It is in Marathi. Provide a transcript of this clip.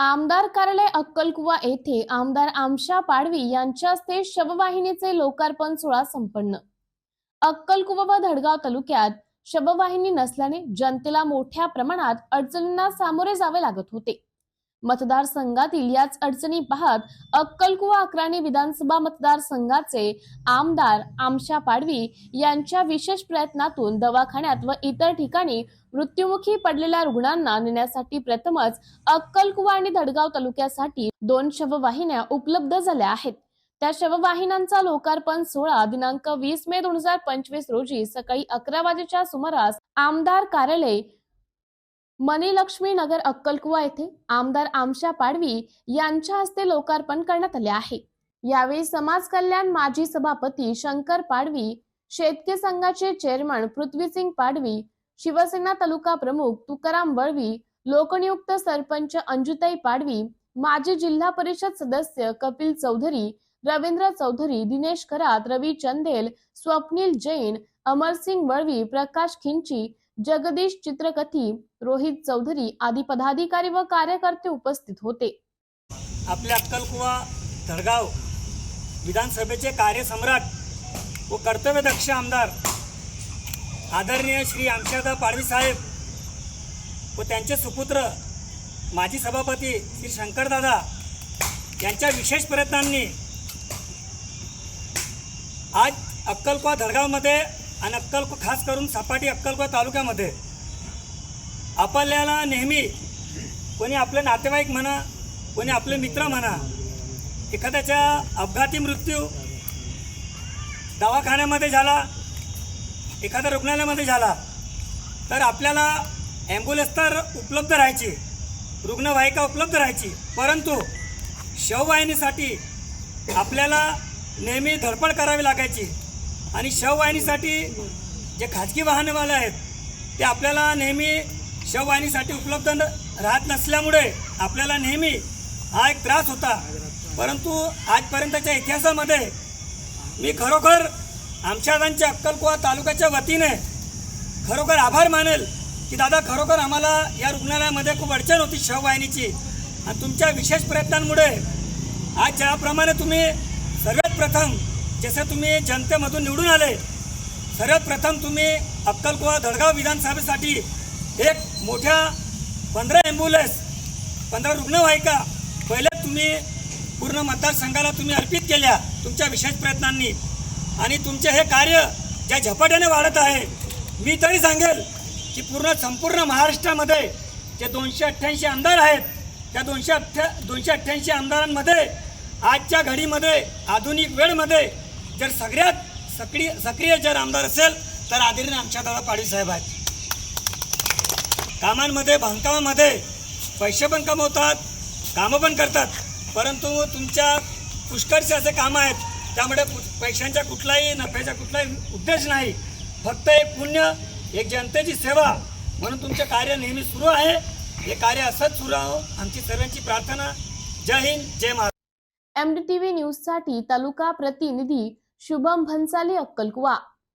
आमदार कार्यालय अक्कलकुवा येथे आमदार आमशा पाडवी यांच्या हस्ते शववाहिनीचे लोकार्पण सोहळा संपन्न. अक्कलकुवा व धडगाव तालुक्यात शववाहिनी नसल्याने जनतेला मोठ्या प्रमाणात अडचणींना सामोरे जावे लागत होते. मतदारसंघातील याच अडचणी पाहत अक्कलकुवा अकराणी विधानसभा मतदारसंघाचे आमदार आमशा पाडवी यांच्या विशेष प्रयत्नातून दवाखान्यात व इतर ठिकाणी मृत्युमुखी पडलेल्या रुग्णांना नेण्यासाठी प्रथमच अक्कलकुवा आणि धडगाव तालुक्यासाठी दोन शववाहिन्या उपलब्ध झाल्या आहेत. त्या शववाहिन्यांचा लोकार्पण सोहळा दिनांक वीस मे दोन हजार पंचवीस रोजी सकाळी अकरा वाजेच्या सुमारास आमदार कार्यालय मनीलक्ष्मी नगर अक्कलकुवा येथे आमदार आमशा पाडवी यांच्या हस्ते लोकार्पण करण्यात आले आहे. यावेळी समाज कल्याण माजी सभापती शंकर पाडवी शेतकी संघाचे चेअरमन पृथ्वीसिंग पाडवी शिवसेना तालुका प्रमुख तुकाराम वळवी लोकनियुक्त सरपंच अंजुताई पाडवी माजी जिल्हा परिषद सदस्य कपिल चौधरी रवींद्र चौधरी दिनेश खरात रवी चंदेल स्वप्नील जैन अमरसिंग वळवी प्रकाश खिंची जगदीश चित्रकथी रोहित चौधरी आदी पदाधिकारी व कार्यकर्ते उपस्थित होते. आपल्या अक्कलकुवा धडगाव विधानसभेचे कार्यसम्राट व कर्तव्यदक्ष आमदार आदरणीय श्री आमशादा पाडवी साहेब व त्यांचे सुपुत्र माजी सभापती श्री शंकरदादा यांच्या विशेष प्रयत्नांनी आज अक्कलकुवा धडगावमध्ये आणि अक्कलको खास करून सपाटी अक्कलकुवा तालुक्यामध्ये. आपल्याला नेहमी कोणी आपले नातेवाईक म्हणा कोणी आपले मित्र म्हणा एखाद्याच्या अपघाती मृत्यू दवाखान्यामध्ये झाला एखाद्या रुग्णालयामध्ये झाला तर आपल्याला ॲम्ब्युलन्स तर उपलब्ध राहायची रुग्णवाहिका उपलब्ध राहायची परंतु शववाहिनीसाठी आपल्याला नेहमी धडपड करावी लागायची. आणि शववाहिनीसाठी जे खाजगी वाहनवाले आहेत ते आपल्याला नेहमी शववाहिनीसाठी उपलब्ध न राहत नसल्यामुळे आपल्याला नेहमी हा एक त्रास होता. परंतु आजपर्यंतच्या इतिहासामध्ये मी खरोखर आमच्यादांच्या अक्कलकुवा तालुक्याच्या वतीने खरोखर आभार मानेल की दादा खरोखर आम्हाला या रुग्णालयामध्ये खूप अडचण होती शववाहिनीची. आणि तुमच्या विशेष प्रयत्नांमुळे आज ज्याप्रमाणे तुम्ही सर्वात प्रथम जसं तुम्ही जनतेमधून निवडून आले सर्वप्रथम तुम्ही अक्कलकुवा धडगाव विधानसभेसाठी एक मोठ्या पंधरा ॲम्ब्युलन्स पंधरा रुग्णवाहिका पहिले तुम्ही पूर्ण मतदारसंघाला तुम्ही अर्पित केल्या तुमच्या विशेष प्रयत्नांनी. आणि तुमचे हे कार्य ज्या झपाट्याने वाढत आहे मी तरी सांगेल की पूर्ण संपूर्ण महाराष्ट्रामध्ये जे दोनशे अठ्ठ्याऐंशी आमदार आहेत त्या दोनशे अठ्ठ्या दोनशे अठ्ठ्याऐंशी आमदारांमध्ये आजच्या घडीमध्ये आधुनिक वेळमध्ये जर सगळ्यात सक्रिय सक्रिय जर आमदार असेल तर आदरणीय आमच्या दादा पाडवी साहेब आहेत. कामांमध्ये बांधकामामध्ये पैसे पण कमवतात कामं पण करतात. परंतु तुमच्या पुष्कळचे असे कामं आहेत त्यामुळे पैशांच्या कुठलाही नफ्याचा कुठलाही उद्देश नाही. फक्त एक पुण्य एक जनतेची सेवा म्हणून तुमचं कार्य नेहमी सुरू आहे. हे कार्य असंच सुरू हो आमची सर्वांची प्रार्थना. जय हिंद जय महाराष्ट्र. एमडीटीव्ही न्यूजसाठी तालुका प्रतिनिधी शुभम भन्साली अक्कलकुवा।